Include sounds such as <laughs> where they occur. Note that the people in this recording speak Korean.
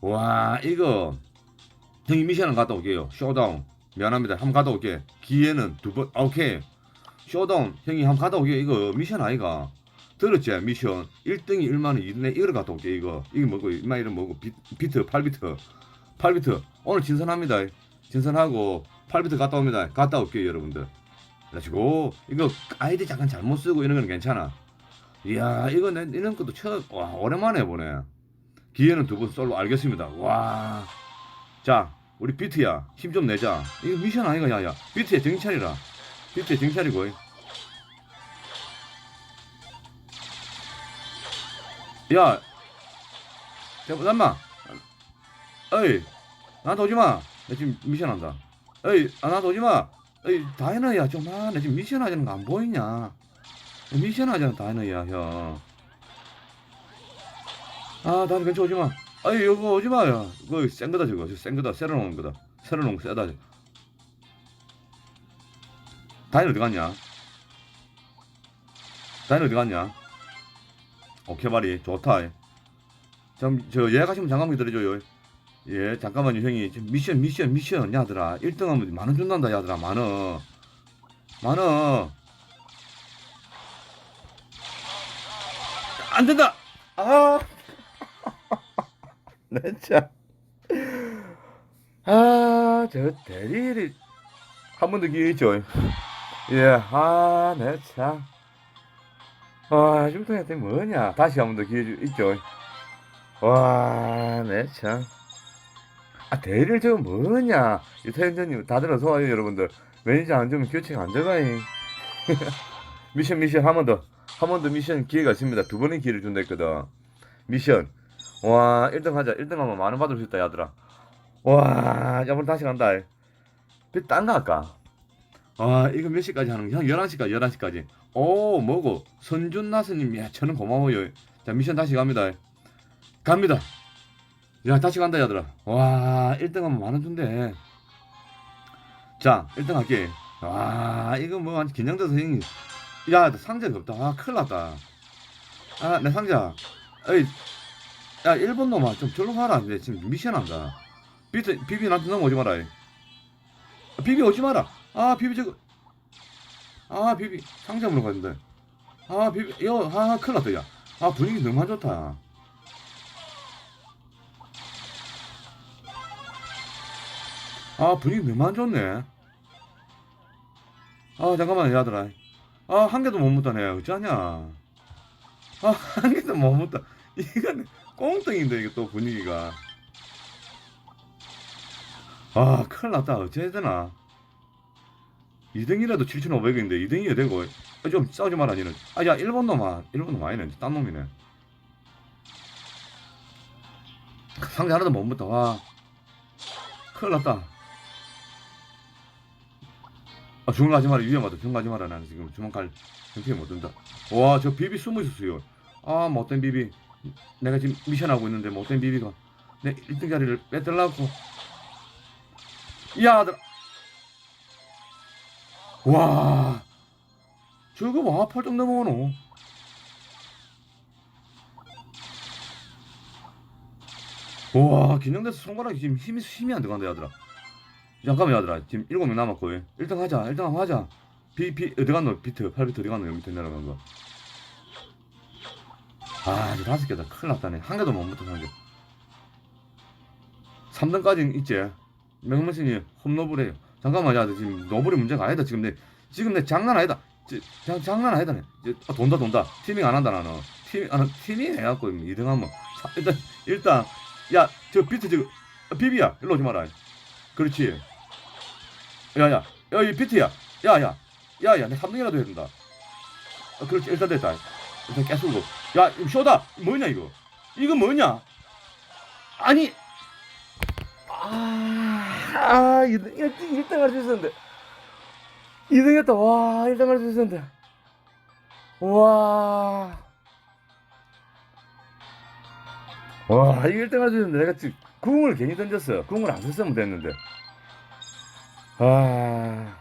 와 이거 형이 미션을 갔다 올게요. 쇼다운. 미안합니다. 한번 갔다 올게. 기회는 두번 오케이. 쇼다운. 형이 한번 갔다 올게. 이거 미션 아이가? 들었지? 미션. 1등이 1만원 2등에 이걸 갔다 올게 이거. 이거 뭐고 이마 이름 뭐고 비, 비트 8비트. 8비트. 오늘 진선합니다. 진선하고 8비트 갔다 옵니다. 갔다 올게요 여러분들. 그래가지고 이거 아이디 잠깐 잘못 쓰고 이런 건 괜찮아. 이야 이거 내 이런 것도 처음 와 오랜만에 보네 기회는 두 번 솔로 알겠습니다. 와 자 우리 비트야 힘 좀 내자. 이거 미션 아이가? 야야 비트야 차리라. 비트야 차리고 야 잠깐만 어이 나한테 오지 마. 나 지금 미션 한다. 어이 아, 나한테 오지 마. 어이 다이너야 좀아나 지금 미션 하자는 거 안 보이냐? 미션 하자는 다이너야 형 아, 다들 근처 오지 마. 아이, 이거 오지 마요. 그거 센 거다, 저거. 센 거다. 새로 놓은 거다. 새로 놓은 거 세다. 다인 어디 갔냐? 다인 어디 갔냐? 오케이, 말이. 좋다. 참, 저, 예 가시면 잠깐만 기다려줘요. 예, 잠깐만요, 형이. 지금 미션, 미션, 미션, 야들아. 1등 하면 만 원 준단다, 야들아. 만 원. 만 원. 안 된다! 아! 내 참. 아, 저 대리를 한 번 더 기회 있죠. 예, 아, 내 참. 와, 중통한테 뭐냐. 다시 한 번 더 기회 주- 있죠. 와, 내 참. 아, 대리를 저거 뭐냐. 유태현전님, 다 들 어서 와요, 여러분들. 매니저 안 주면 교체 안 들어가요. <laughs> 미션, 미션, 한 번 더. 한 번 더 미션 기회가 있습니다. 두 번의 기회를 준다 했거든. 미션. 와 1등 하자. 1등 하면 만원 받을 수 있다 야들아. 와 이번 다시 간다. 딴거 할까? 아 이거 몇 시까지 하는 거야? 11시까지 11시까지. 오 뭐고? 선준나스님 야 저는 고마워요. 자 미션 다시 갑니다. 갑니다. 야 다시 간다 야들아. 와 1등 하면 만원 준대 자 1등 할게. 와 이거 뭐 완전 긴장돼서 형이. 야 상자가 없다. 아 큰일 났다. 아 내 상자. 어이 야 일본 놈아 좀 절로 가라. 내 지금 미션 한다. 비비 비비 나한테 넘어오지 마라 이. 아, 비비 오지 마라. 아 비비 저거. 아 비비. 상점으로 갔는데 아 비비. 여아 큰일 났다 야아 분위기 너무 안 좋다. 아 분위기 너무 안 좋네. 아 잠깐만 야들아. 아 한 개도 못 묻다네 어쩌냐. 아 한 개도 못 묻다. 이건 꽁뚱인데 이게 또 분위기가. 아 큰일 났다. 어째야 되나? 2등이라도 7,500원인데 2등이야 되고. 아, 좀 싸우지 마라 니는. 아야 일본 놈아. 일본 놈 아니네. 딴 놈이네. 상자 하나도 못 묻다 와 큰일 났다. 아 주문 가지 마라. 위험하다. 주문 가지 마라. 나는 지금 주문 갈 형편이 못 든다. 와 저 비비 숨어 있었어요. 아 못된 비비 내가 지금 미션하고 있는데 못된 비비가? 내 1등 자리를 뺏들라고. 야 아들아 와. 저거 뭐 팔좀 넘어오노 와 긴장돼서 손가락이 지금 힘이 힘이 안 들어간다 야들아. 잠깐만 야들아. 지금 7명 남았고 1등 하자. 1등 한번 하자. 비비 어디 갔노? 비트. 8비트 어디 갔노? 여기 밑에 내려간 거 아, 이제 다섯 개다. 큰일 났다네. 한 개도 못 붙어, 한 개. 3등까지는 있지. 맥머신이 홈노블이에요. 잠깐만, 야, 너 지금 노블이 문제가 아니다. 지금 내, 지금 내 장난 아니다. 지, 장, 장난 아니다. 네. 이제, 아, 돈다, 돈다. 티밍 안 한다, 나는. 티밍, 아, 티밍 해갖고 2등 하면. 사- 일단, 일단, 야, 저 비트 지금, 아, 비비야. 일로 오지 마라. 그렇지. 야, 야, 야, 이 비트야. 야, 야, 야, 야, 내 3등이라도 해야 된다. 아, 그렇지. 일단 됐다. 일단 깨수고. 야, 이거 쇼다. 뭐냐 이거? 이거 뭐냐? 아니. 아, 아, 1등, 1등, 1등 할 수 있었는데. 2등 했다. 와, 1등 할 수 있었는데. 와. 와, 이거 1등 할 수 있는데 내가 지금 궁을 괜히 던졌어. 궁을 안 썼으면 됐는데. 아.